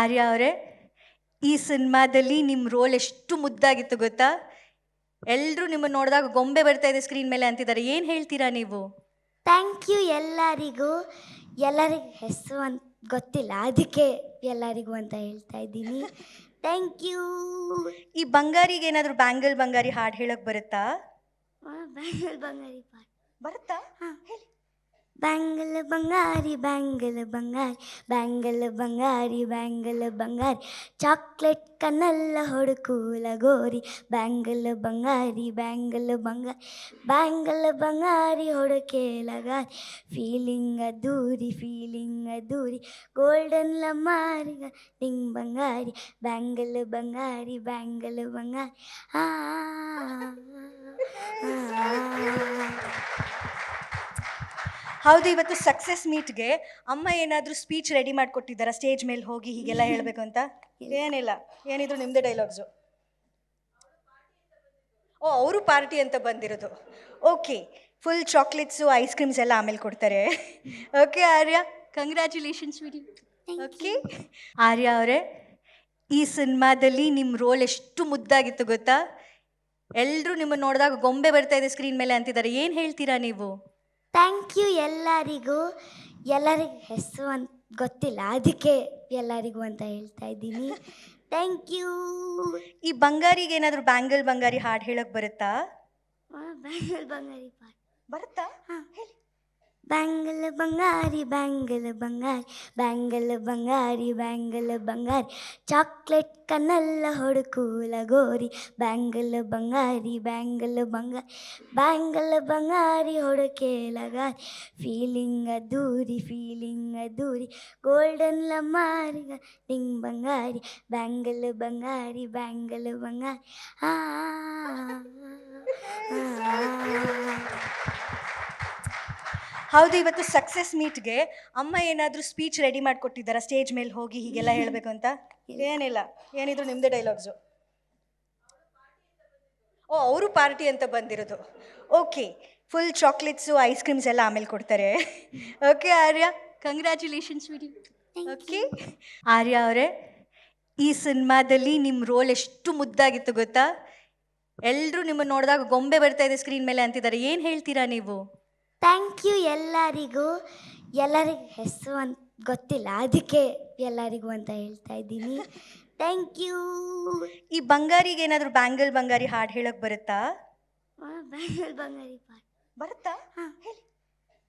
ಆರ್ಯ ಅವರೇ ಈ ಸಿನಿಮಾದಲ್ಲಿ ನಿಮ್ಮ ರೋಲ್ ಎಷ್ಟು ಮುದ್ದಾಗಿತ್ತು ಗೊತ್ತಾ? ಎಲ್ಲರೂ ನಿಮ್ಮನ್ನು ನೋಡಿದಾಗ ಗೊಂಬೆ ಬರ್ತಾ ಇದೆ ಸ್ಕ್ರೀನ್ ಮೇಲೆ ಅಂತಿದ್ದಾರೆ. ಏನು ಹೇಳ್ತೀರಾ ನೀವು? ಥ್ಯಾಂಕ್ ಯು ಎಲ್ಲರಿಗೂ. ಎಲ್ಲರಿಗೂ ಹೆಸರು ಅಂತ ಗೊತ್ತಿಲ್ಲ. ಅದಕ್ಕೆ ಎಲ್ಲರಿಗೂ ಅಂತ ಹೇಳ್ತಾ ಇದ್ದೀನಿ. ಥ್ಯಾಂಕ್ ಯು ಈ ಬಂಗಾರಿಗೆ ಏನಾದರೂ ಬ್ಯಾಂಗಲ್ ಬಂಗಾರಿ ಹಾಡು ಹೇಳೋಕೆ ಬರುತ್ತಾ? ಬ್ಯಾಂಗಲ್ ಬಂಗಾರಿ ಬರುತ್ತಾ? ಹಾಂ. ಬ್ಯಾಂಗಲ್ ಬಂಗಾರಿ ಬ್ಯಾಂಗಲ್ ಬಂಗಾರಿ ಬ್ಯಾಂಗಲ್ ಬಂಗಾರಿ ಬ್ಯಾಂಗಲ್ ಬಂಗಾರಿ ಚಾಕ್ಲೇಟ್ ಕಣ್ಣೆಲ್ಲ ಹೊಡುಕೂಲ ಗೋರಿ ಬ್ಯಾಂಗಲ್ ಬಂಗಾರಿ ಬ್ಯಾಂಗಲ್ ಬಂಗಾರಿ ಬ್ಯಾಂಗಲ್ ಬಂಗಾರಿ ಹೊಡಕೇಲಗಾರಿ ಫೀಲಿಂಗ್ ಅದ್ದೂರಿ ಫೀಲಿಂಗ್ ಅದ್ದೂರಿ ಗೋಲ್ಡನ್ ಲಮ್ಮಾರಿ ಟಿಂಗ್ ಬಂಗಾರಿ ಬ್ಯಾಂಗಲ್ ಬಂಗಾರಿ ಬ್ಯಾಂಗಲ್ ಬಂಗಾರಿ ಆ ಹೌದು ಇವತ್ತು ಸಕ್ಸಸ್ ಮೀಟ್ಗೆ ಅಮ್ಮ ಏನಾದರೂ ಸ್ಪೀಚ್ ರೆಡಿ ಮಾಡಿಕೊಟ್ಟಿದ್ದಾರಾ? ಸ್ಟೇಜ್ ಮೇಲೆ ಹೋಗಿ ಹೀಗೆಲ್ಲ ಹೇಳಬೇಕು ಅಂತ ಏನಿಲ್ಲ. ಏನಿದ್ರು ನಿಮ್ಮದೇ ಡೈಲಾಗ್ಸು ಓ ಅವರು ಪಾರ್ಟಿ ಅಂತ ಬಂದಿರೋದು. Okay full chocolates ice creams ಎಲ್ಲ ಆಮೇಲೆ ಕೊಡ್ತಾರೆ. ಓಕೆ ಆರ್ಯ. ಕಂಗ್ರ್ಯಾಚುಲೇಷನ್ಸ್ ವಿಡಿ ಓಕೆ ಆರ್ಯ ಅವರೇ ಈ ಸಿನಿಮಾದಲ್ಲಿ ನಿಮ್ಮ ರೋಲ್ ಎಷ್ಟು ಮುದ್ದಾಗಿತ್ತು ಗೊತ್ತಾ? ಎಲ್ಲರೂ ನಿಮ್ಮನ್ನು ನೋಡಿದಾಗ ಗೊಂಬೆ ಬರ್ತಾ ಇದೆ ಸ್ಕ್ರೀನ್ ಮೇಲೆ ಅಂತಿದ್ದಾರೆ. ಏನು ಹೇಳ್ತೀರಾ ನೀವು? ಥ್ಯಾಂಕ್ ಯು ಎಲ್ಲರಿಗೂ. ಎಲ್ಲರಿಗೂ ಹೆಸರು ಅಂತ ಗೊತ್ತಿಲ್ಲ. ಅದಕ್ಕೆ ಎಲ್ಲರಿಗೂ ಅಂತ ಹೇಳ್ತಾ ಇದ್ದೀನಿ. ಥ್ಯಾಂಕ್ ಯು ಈ ಬಂಗಾರಿಗೆ ಏನಾದರೂ ಬ್ಯಾಂಗಲ್ ಬಂಗಾರಿ ಹಾಡು ಹೇಳಕ್ಕೆ ಬರುತ್ತಾ? ಬ್ಯಾಂಗಲ್ ಬಂಗಾರಿ ಬರುತ್ತಾ? ಹಾಂ. ಬ್ಯಾಂಗಲ್ ಬಂಗಾರಿ ಬ್ಯಾಂಗಲ್ ಬಂಗಾರಿ ಬ್ಯಾಂಗಲ್ ಬಂಗಾರಿ ಬ್ಯಾಂಗಲ್ ಬಂಗಾರಿ ಚಾಕ್ಲೇಟ್ ಕಣ್ಣೆಲ್ಲ ಹೊಡುಕೂಲ ಗೋರಿ ಬ್ಯಾಂಗಲ್ ಬಂಗಾರಿ ಬ್ಯಾಂಗಲ್ ಬಂಗಾರಿ ಬ್ಯಾಂಗಲ್ ಬಂಗಾರಿ ಹೊಡಕೇಲಗಾರಿ ಫೀಲಿಂಗ್ ಅದ್ದೂರಿ ಫೀಲಿಂಗ್ ಅದ್ದೂರಿ ಗೋಲ್ಡನ್ ಲಮ್ಮಾರಿ ಟಿಂಗ್ ಬಂಗಾರಿ ಬ್ಯಾಂಗಲ್ ಬಂಗಾರಿ ಬ್ಯಾಂಗಲ್ ಬಂಗಾರಿ ಆ ಹೌದು ಇವತ್ತು ಸಕ್ಸಸ್ ಮೀಟ್ಗೆ ಅಮ್ಮ ಏನಾದರೂ ಸ್ಪೀಚ್ ರೆಡಿ ಮಾಡಿಕೊಟ್ಟಿದ್ದಾರಾ? ಸ್ಟೇಜ್ ಮೇಲೆ ಹೋಗಿ ಹೀಗೆಲ್ಲ ಹೇಳಬೇಕು ಅಂತ? ಏನಿಲ್ಲ. ಏನಿದ್ರು ನಿಮ್ಮದೇ ಡೈಲಾಗ್ಸು ಓ ಅವರು ಪಾರ್ಟಿ ಅಂತ ಬಂದಿರೋದು. Okay full chocolates ice creams ಎಲ್ಲ ಆಮೇಲೆ ಕೊಡ್ತಾರೆ. Okay Arya. Congratulation sweety okay Arya ಅವರೇ ಈ ಸಿನಿಮಾದಲ್ಲಿ ನಿಮ್ಮ ರೋಲ್ ಎಷ್ಟು ಮುದ್ದಾಗಿತ್ತು ಗೊತ್ತಾ? ಎಲ್ಲರೂ ನಿಮ್ಮನ್ನು ನೋಡಿದಾಗ ಗೊಂಬೆ ಬರ್ತಾ ಇದೆ ಸ್ಕ್ರೀನ್ ಮೇಲೆ ಅಂತಿದ್ದಾರೆ. ಏನು ಹೇಳ್ತೀರಾ ನೀವು? ಥ್ಯಾಂಕ್ ಯು ಎಲ್ಲರಿಗೂ. ಎಲ್ಲರಿಗೂ ಹೆಸರು ಅಂತ ಗೊತ್ತಿಲ್ಲ. ಅದಕ್ಕೆ ಎಲ್ಲರಿಗೂ ಅಂತ ಹೇಳ್ತಾ ಇದ್ದೀನಿ. ಥ್ಯಾಂಕ್ ಯು ಈ ಬಂಗಾರಿಗೆ ಏನಾದರೂ ಬ್ಯಾಂಗಲ್ ಬಂಗಾರಿ ಹಾಡು ಹೇಳೋಕೆ ಬರುತ್ತಾ? ಬ್ಯಾಂಗಲ್ ಬಂಗಾರಿ ಪಾಟ್ ಬರುತ್ತಾ? ಹಾಂ.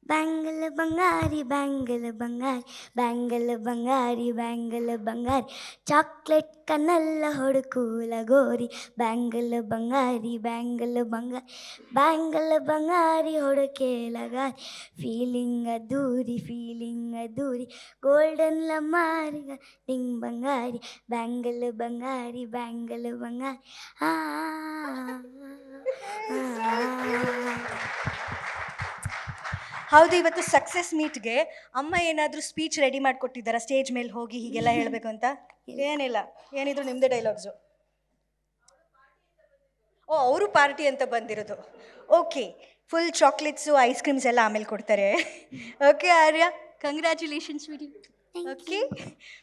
ಬ್ಯಾಂಗಲ್ ಬಂಗಾರಿ ಬ್ಯಾಂಗಲ್ ಬಂಗಾರಿ ಬ್ಯಾಂಗಲ್ ಬಂಗಾರಿ ಬ್ಯಾಂಗಲ್ ಬಂಗಾರಿ ಚಾಕ್ಲೇಟ್ ಕಣ್ಣೆಲ್ಲ ಹೊಡುಕೂಲ ಗೋರಿ ಬ್ಯಾಂಗಲ್ ಬಂಗಾರಿ ಬ್ಯಾಂಗಲ್ ಬಂಗಾರಿ ಬ್ಯಾಂಗಲ್ ಬಂಗಾರಿ ಹೊಡಕೇಲಗಾರಿ ಫೀಲಿಂಗ್ ಅದ್ದೂರಿ ಫೀಲಿಂಗ್ ಅದ್ದೂರಿ ಗೋಲ್ಡನ್ ಲಮ್ಮಾರಿ ಟಿಂಗ್ ಬಂಗಾರಿ ಬ್ಯಾಂಗಲ್ ಬಂಗಾರಿ ಬ್ಯಾಂಗಲ್ ಬಂಗಾರಿ ಆ ಹೌದು ಇವತ್ತು ಸಕ್ಸಸ್ ಮೀಟ್ಗೆ ಅಮ್ಮ ಏನಾದರೂ ಸ್ಪೀಚ್ ರೆಡಿ ಮಾಡಿಕೊಟ್ಟಿದ್ದಾರಾ? ಸ್ಟೇಜ್ ಮೇಲೆ ಹೋಗಿ ಹೀಗೆಲ್ಲ ಹೇಳಬೇಕು ಅಂತ? ಏನಿಲ್ಲ. ಏನಿದ್ರು ನಿಮ್ಮದೇ ಡೈಲಾಗ್ಸು ಓ ಅವರು ಪಾರ್ಟಿ ಅಂತ ಬಂದಿರೋದು. Okay full chocolates ice creams ಎಲ್ಲ ಆಮೇಲೆ ಕೊಡ್ತಾರೆ. ಓಕೆ ಆರ್ಯ. Congratulations okay